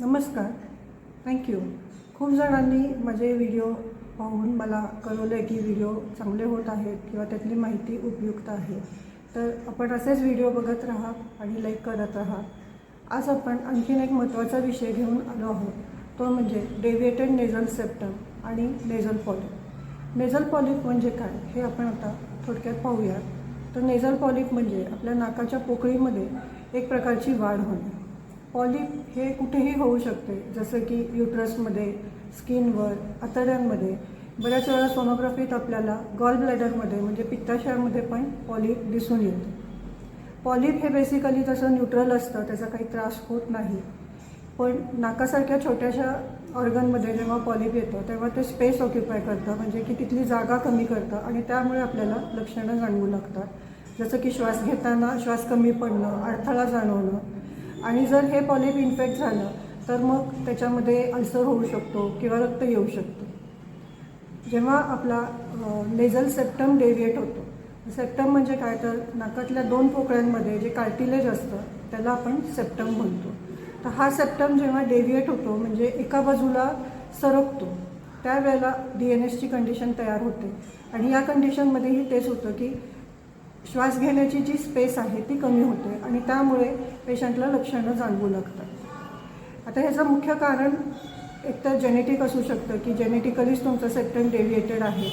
नमस्कार. थँक्यू खूप जणांनी माझे व्हिडिओ पाहून मला कळवलं आहे की व्हिडिओ चांगले होत आहेत किंवा त्यातली माहिती उपयुक्त आहे. तर आपण असेच व्हिडिओ बघत राहा आणि लाईक करत राहा. आज आपण आणखीन एक महत्त्वाचा विषय घेऊन आलो आहोत. तो म्हणजे डेव्हिएटेड नेझल सेप्टम आणि नेझल पॉलिप नेझल पॉलिप म्हणजे काय हे आपण आता थोडक्यात पाहूयात. तर नेझल पॉलिप म्हणजे आपल्या नाकाच्या पोकळीमध्ये एक प्रकारची वाढ होणे. पॉलिप हे कुठेही होऊ शकते. जसं की युट्रसमध्ये स्किनवर आतड्यांमध्ये बऱ्याच वेळा सोनोग्राफीत आपल्याला गॉल ब्लॅडरमध्ये म्हणजे पित्ताशयामध्ये पण पॉलिप दिसून येतं. पॉलिप हे बेसिकली जसं न्यूट्रल असतं त्याचा काही त्रास होत नाही. पण नाकासारख्या छोट्याशा ऑर्गनमध्ये जेव्हा पॉलिप येतं तेव्हा ते स्पेस ऑक्युपाय करतं म्हणजे की तिथली जागा कमी करतं आणि त्यामुळे आपल्याला लक्षणं जाणवू लागतात. जसं की श्वास घेताना श्वास कमी पडणं अडथळा जाणवणं. आणि जर हे पॉलिप इन्फेक्ट झालं तर मग त्याच्यामध्ये अल्सर होऊ शकतो किंवा रक्त येऊ शकतं. जेव्हा आपला नेझल सेप्टम डेव्हिएट होतो. सेप्टम म्हणजे काय? तर नाकातल्या दोन पोकळ्यांमध्ये जे कार्टिलेज असतं त्याला आपण सेप्टम म्हणतो. तर हा सेप्टम जेव्हा डेव्हिएट होतो म्हणजे एका बाजूला सरकतो त्यावेळेला डी एन एसची कंडिशन तयार होते. आणि या कंडिशनमध्येही तेच होतं की श्वास घेण्याची जी स्पेस आहे ती कमी होते आणि त्यामुळे पेशंटला लक्षणं जाणवू लागतात. आता ह्याचं मुख्य कारण एकतर जेनेटिक असू शकतं की जेनेटिकलीच तुमचं सेप्टम डेव्हिएटेड आहे.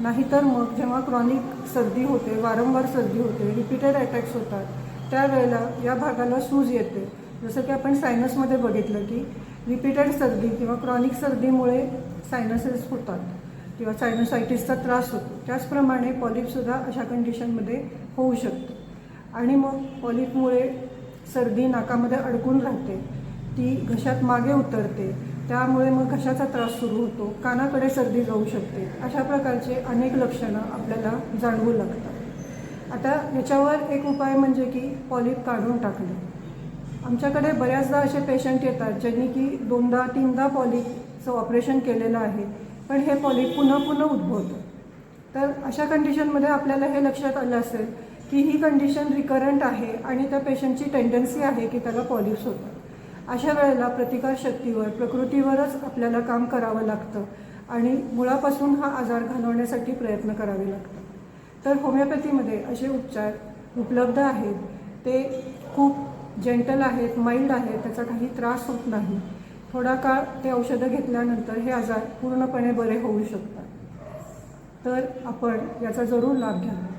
नाहीतर मग जेव्हा क्रॉनिक सर्दी होते वारंवार सर्दी होते रिपीटेड अटॅक्स होतात त्यावेळेला या भागाला सूज येते. जसं की आपण सायनसमध्ये बघितलं की रिपीटेड सर्दी किंवा क्रॉनिक सर्दीमुळे सायनसेस होतात. किंवा सायनोसायटिसचा त्रास होतो. त्याचप्रमाणे पॉलिपसुद्धा अशा कंडिशनमध्ये होऊ शकतो. आणि मग पॉलिपमुळे सर्दी नाकामध्ये अडकून राहते. ती घशात मागे उतरते. त्यामुळे मग घशाचा त्रास सुरू होतो. कानाकडे सर्दी जाऊ शकते. अशा प्रकारचे अनेक लक्षणं आपल्याला जाणवू लागतात. आता याच्यावर एक उपाय म्हणजे की पॉलिप काढून टाकणे. आमच्याकडे बऱ्याचदा असे पेशंट येतात ज्यांनी की दोनदा तीनदा पॉलिपचं ऑपरेशन केलेलं आहे. पण हे पॉलिप पुन्हा पुन्हा उद्भवतं. तर अशा कंडिशनमध्ये आपल्याला हे लक्षात आलं असेल की ही कंडिशन रिकरंट आहे आणि त्या पेशंटची टेंडन्सी आहे की त्याला पॉलिप्स होतात. अशा वेळेला प्रतिकारशक्तीवर प्रकृतीवरच आपल्याला काम करावं लागतं आणि मुळापासून हा आजार घालवण्यासाठी प्रयत्न करावे लागतात. तर होमिओपॅथीमध्ये असे उपचार उपलब्ध आहेत. ते खूप जेंटल आहेत माइल्ड आहेत त्याचा काही त्रास होत नाही. थोडा काळ ते औषधं घेतल्यानंतर हे आजार पूर्णपणे बरे होऊ शकतात. तर आपण याचा जरूर लाभ घ्यावा.